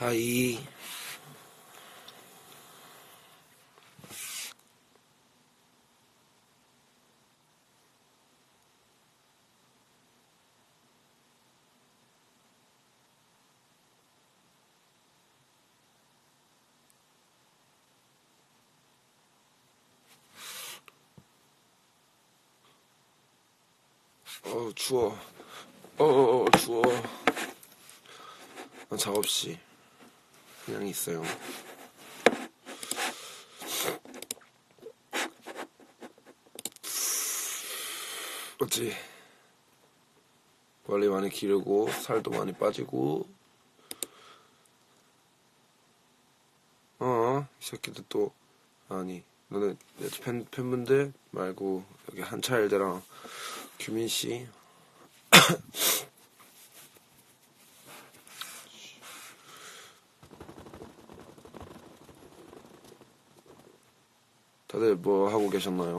하이. 어, 추워. 어, 어, 어, 추워. 난 작업 실. 그냥 있어요. 어찌 머리 많이 기르고 살도 많이 빠지고 어, 이 새끼들 또 아니 너네 내 팬, 팬분들 말고 여기 한차일대랑 규민 씨 다들 뭐 하고 계셨나요?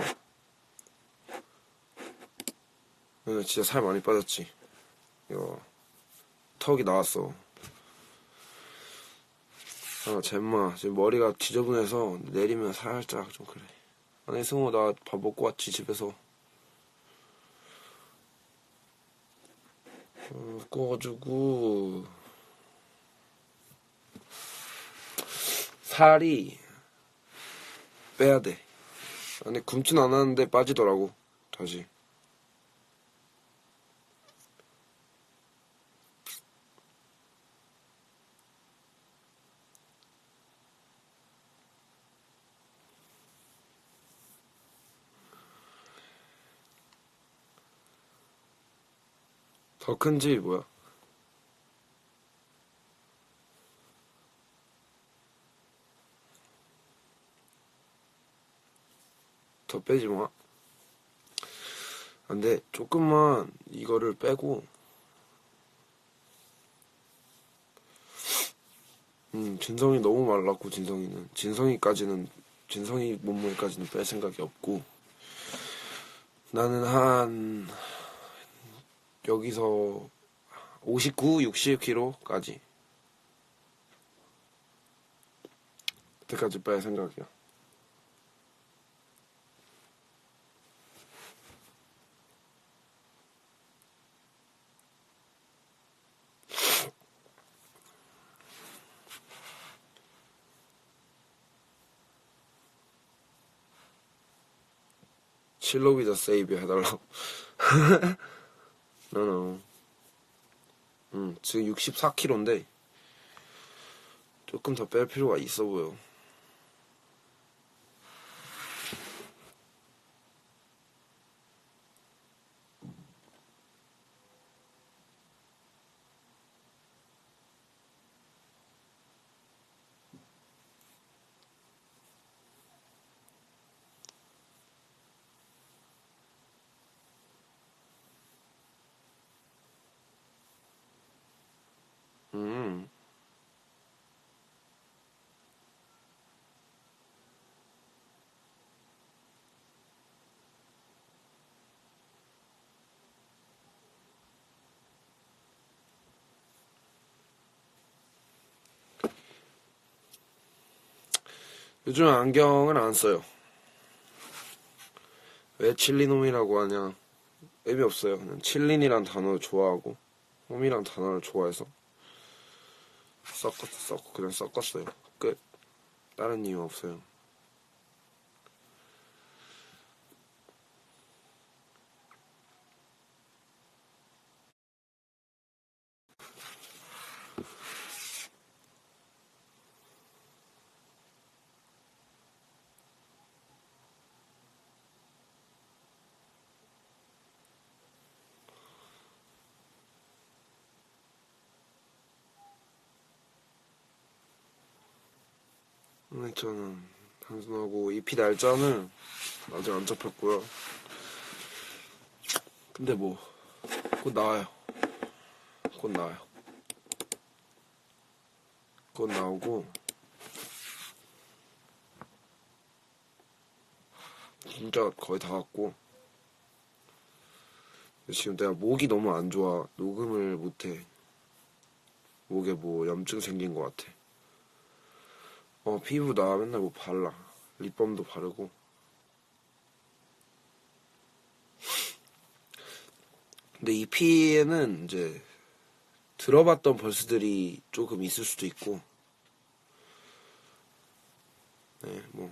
오늘 진짜 살 많이 빠졌지. 이거 턱이 나왔어. 아, 젬마 지금 머리가 지저분해서 내리면 살짝 좀 그래. 아니 승우 나밥 먹고 왔지 집에서. 어, 그래가지고 살이 빼야 돼. 아니 굶진 않았는데 빠지더라고 다시. 더 큰지 뭐야? 더 빼지 마. 근데 조금만 이거를 빼고 음 진성이 너무 말랐고 진성이는 진성이까지는 진성이 몸무게까지는 뺄 생각이 없고 나는 한 여기서 59, 60kg까지 그때까지 뺄 생각이야. 실로비더 세이브 해달라고. 나는 음, 지금 64kg인데 조금 더 뺄 필요가 있어 보여. 음. 요즘 안경을 안 써요. 왜 칠리놈이라고 하냐? 의미 없어요. 그냥 칠린이란 단어를 좋아하고 홈이란 단어를 좋아해서 섞었어, 섞고 그냥 섞었어요. 끝. 다른 이유 없어요. 오늘 저는 당신하고 EP 날짜는 아직 안 잡혔고요. 근데 뭐, 곧 나와요. 곧 나와요. 곧 나오고, 진짜 거의 다 왔고, 지금 내가 목이 너무 안 좋아. 녹음을 못해. 목에 뭐 염증 생긴 것 같아. 어, 피부 나 맨날 뭐 발라. 립밤도 바르고. 근데 이 피에는 이제 들어봤던 벌스들이 조금 있을 수도 있고, 네, 뭐,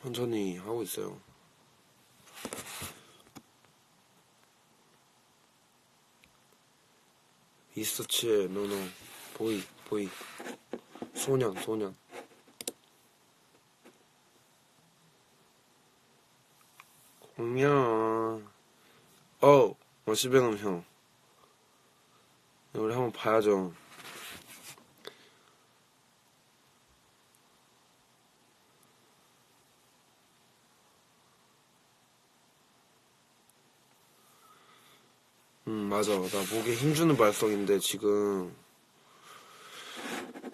천천히 하고 있어요. 이스터치의 노노, 보이, 보이. 소년, 소년. 공연. 어, 워시뱅엄 형. 우리 한번 봐야죠. 음, 맞아. 나 목에 힘주는 발성인데 지금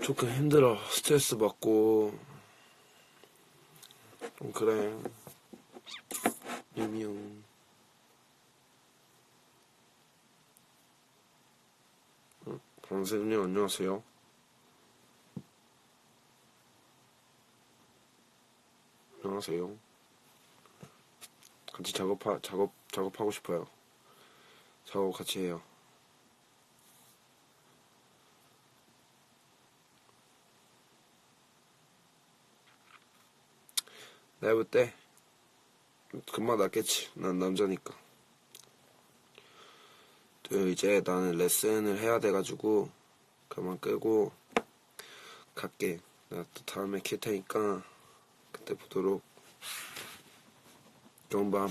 조금 힘들어. 스트레스 받고. 좀 그래. 유미용. 방세윤님 안녕하세요. 안녕하세요. 같이 작업하 작업 작업하고 싶어요. 작업 같이 해요. 라이브 때 금방 낫겠지. 난 남자니까. 또 이제 나는 레슨을 해야 돼가지고 그만 끄고 갈게. 내가 또 다음에 킬 테니까 그때 보도록. 좋은 밤.